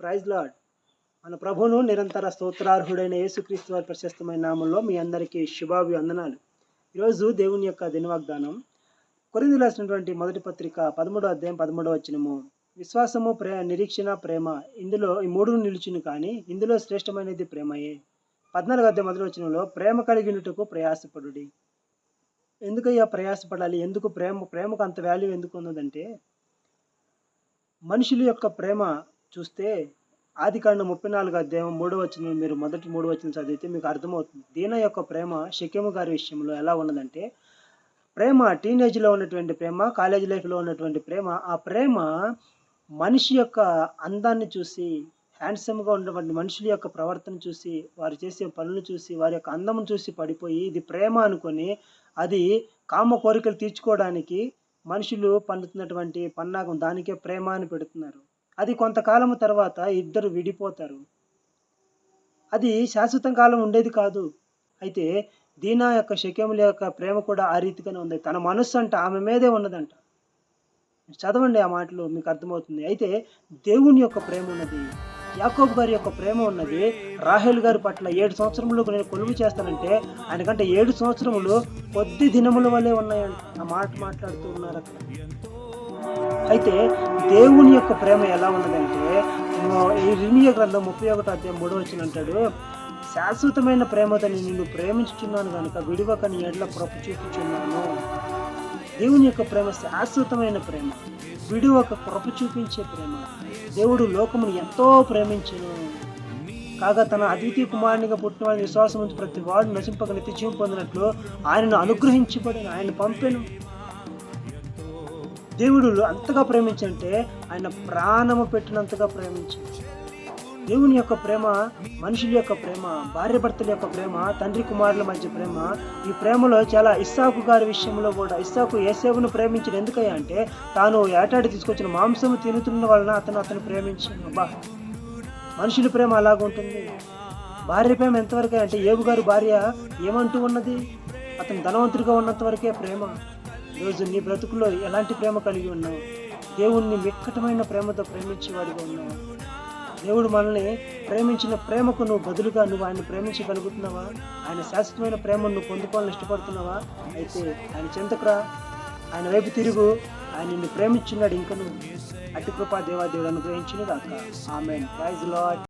Praise lord. మన ప్రభును నిరంతర స్తోత్రార్హుడైన యేసుక్రీస్తు వారి ప్రశస్తమైన నామంలో మీ అందరికీ శుభాభివందనాలు. ఈరోజు దేవుని యొక్క దినవాగ్దానం కొరింది రాసినటువంటి మొదటి పత్రిక పదమూడో అధ్యాయం పదమూడో వచ్చినము విశ్వాసము ప్రే నిరీక్షణ ప్రేమ ఇందులో ఈ మూడు నిలిచిను కానీ ఇందులో శ్రేష్టమైనది ప్రేమయే. పద్నాలుగు అధ్యాయం మొదటి వచ్చినంలో ప్రేమ కలిగినట్టుకు ప్రయాసపడుడి. ఎందుకయ్యా ప్రయాసపడాలి? ఎందుకు ప్రేమ ప్రేమకు అంత వాల్యూ ఎందుకు ఉన్నదంటే మనుషుల యొక్క ప్రేమ చూస్తే ఆది కాండ ముప్పై నాలుగు అధ్యాయం మూడో వచ్చిన మీరు మొదటి మూడు వచ్చిన చదివితే మీకు అర్థమవుతుంది. దీన యొక్క ప్రేమ షకేము గారి విషయంలో ఎలా ఉన్నదంటే ప్రేమ టీనేజ్లో ఉన్నటువంటి ప్రేమ కాలేజ్ లైఫ్లో ఉన్నటువంటి ప్రేమ ఆ ప్రేమ మనిషి యొక్క అందాన్ని చూసి హ్యాండ్సమ్గా ఉన్నటువంటి మనుషుల యొక్క ప్రవర్తన చూసి వారు చేసే పనులు చూసి వారి యొక్క అందం చూసి పడిపోయి ఇది ప్రేమ అనుకొని అది కామ కోరికలు తీర్చుకోవడానికి మనుషులు పండుతున్నటువంటి పన్నాగం దానికే ప్రేమ అని పెడుతున్నారు. అది కొంతకాలం తర్వాత ఇద్దరు విడిపోతారు. అది శాశ్వతం కాలం ఉండేది కాదు. అయితే దీనా యొక్క శక్యముల యొక్క ప్రేమ కూడా ఆ రీతిగానే ఉంది. తన మనస్సు అంట ఆమె మీదే ఉన్నదంట. చదవండి ఆ మాటలు మీకు అర్థమవుతుంది. అయితే దేవుని యొక్క ప్రేమ ఉన్నది యాకోబ్ గారి యొక్క ప్రేమ ఉన్నది. రాహేల్ గారి పట్ల ఏడు సంవత్సరములు నేను కొలువు చేస్తానంటే ఆయనకంటే ఏడు సంవత్సరములు కొద్ది దినముల వల్లే ఉన్నాయంట. ఆ మాట మాట్లాడుతూ ఉన్నారు అక్కడ అయితే దేవుని యొక్క ప్రేమ ఎలా ఉన్నదంటే ఈ రిమియ గ్రంథం ముప్పై ఒకటో అధ్యాయం మూడో వచ్చిన అంటాడు శాశ్వతమైన ప్రేమతో నేను నిన్ను ప్రేమించుచున్నాను కనుక విడివక నీ ఎడ్ల కృప చూపించున్నాను. దేవుని యొక్క ప్రేమ శాశ్వతమైన ప్రేమ విడివక కృప చూపించే ప్రేమ. దేవుడు లోకమును ఎంతో ప్రేమించను. కాగా తన అద్వితీయ కుమారునిగా పుట్టిన వాడిని విశ్వాసం ఉంచి ప్రతి వాడు నశింపక నిత్యం పొందినట్లు ఆయనను అనుగ్రహించబడిన ఆయన పంపెను. దేవుడు అంతగా ప్రేమించంటే ఆయన ప్రాణము పెట్టినంతగా ప్రేమించు. దేవుని యొక్క ప్రేమ మనుషుల యొక్క ప్రేమ భార్య భర్తల యొక్క ప్రేమ తండ్రి కుమారుల మధ్య ప్రేమ ఈ ప్రేమలో చాలా ఇస్సాకు గారి విషయంలో కూడా ఇస్సాకు ఏసేవును ప్రేమించిన ఎందుకయ్యా అంటే తాను ఏటాడి తీసుకొచ్చిన మాంసము తినుతున్న వలన అతను అతను ప్రేమించాను బా మనుషుల ప్రేమ అలాగుంటుంది భార్య ప్రేమ ఎంతవరకు అంటే ఏవు గారు భార్య ఏమంటూ ఉన్నది? అతను ధనవంతుడిగా ఉన్నంత వరకే ప్రేమ. ఈరోజు నీ బ్రతుకులో ఎలాంటి ప్రేమ కలిగి ఉన్నావు? దేవుణ్ణి మిక్కటమైన ప్రేమతో ప్రేమించేవాడిగా ఉన్నావు. దేవుడు మనల్ని ప్రేమించిన ప్రేమకు నువ్వు బదులుగా నువ్వు ఆయన ప్రేమించగలుగుతున్నావా? ఆయన శాశ్వతమైన ప్రేమను నువ్వు పొందుకోవాలని ఇష్టపడుతున్నావా? అయితే ఆయన చెంతకురా. ఆయన వైపు తిరుగు. ఆయన నిన్ను ప్రేమించున్నాడు నువ్వు. అటు కృపా దేవాదేవుడు దేవుడు ఆమె ప్రైజ్ లాడ్